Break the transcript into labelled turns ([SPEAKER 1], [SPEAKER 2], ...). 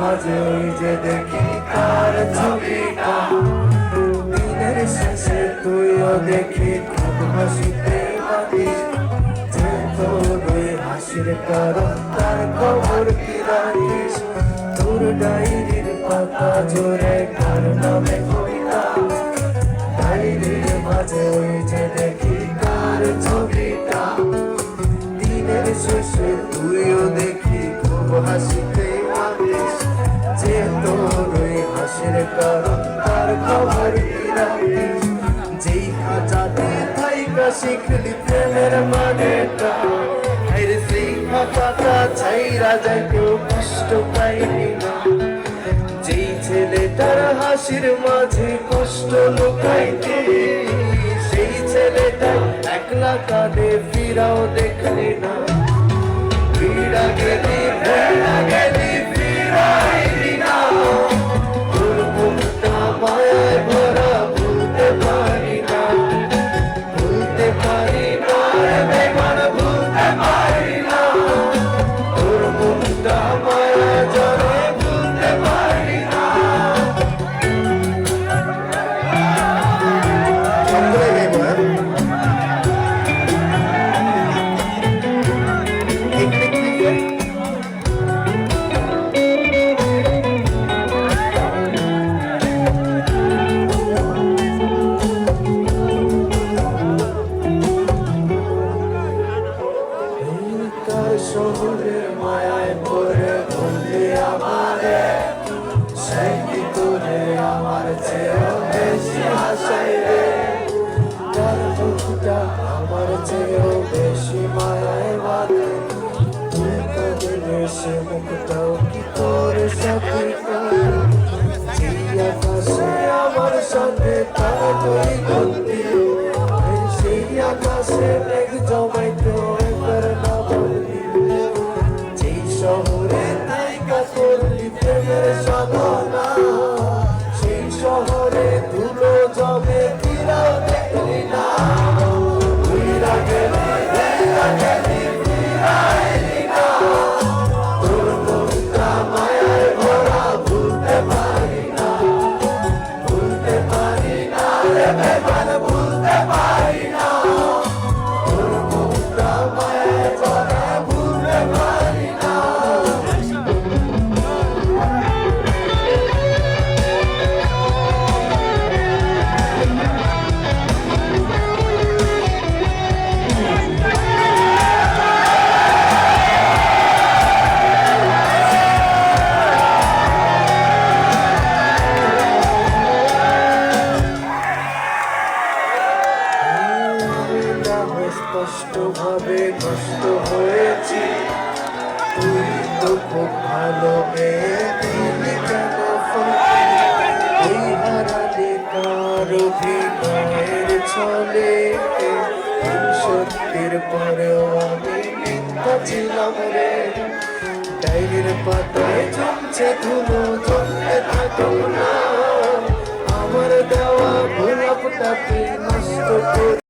[SPEAKER 1] মাঝে ওই যে দেখি কার ছবিটা। দিনের শেষে তুইও দেখি খুব হাসিতে পারিস যে তোর ওই হাসির কারণ, তার খবর কি রাখিস? তোর ডায়েরির পাতা জোরে কার নামে কইতা ডায়েরির মাঝে ওই যে দেখি কার ছবিটা। দিনের শেষে তুইও দেখি খুব হাসিতে যেই খাঁচাতে থাইকা শিখলি প্রেমের মানেটা। হাইরে সেই খাঁচাটা ছাইরা যায়, কেউ যেই ছেলেটার হাসির মাঝে কষ্ট লুকাইতে, সেই ছেলেটা একলা কাঁদে ফিরাও দেখলি না।
[SPEAKER 2] But
[SPEAKER 1] কার শহরের মায়ায় পড়ে বললি আমারে সেই কি তোরে আমার চেয়েও বেশি হাসাই রে কার মুখটা আমার চেয়েও বেশি মায়ায় বাঁধে তুই কাঁদলে সে মুখটাও কি তোর সাথে আমার সাথে তারা তুই কষ্ট হয়েছি। তুই তো খুব ভালো মেয়ে দিলি ছলে? সত্যের পরেও আমি মিথ্যা ছিলাম রে। ডায়েরির পাতায় জমছে ধুলো, জমতে থাকো না। আমার দেওয়া গোলাপটাকে নষ্ট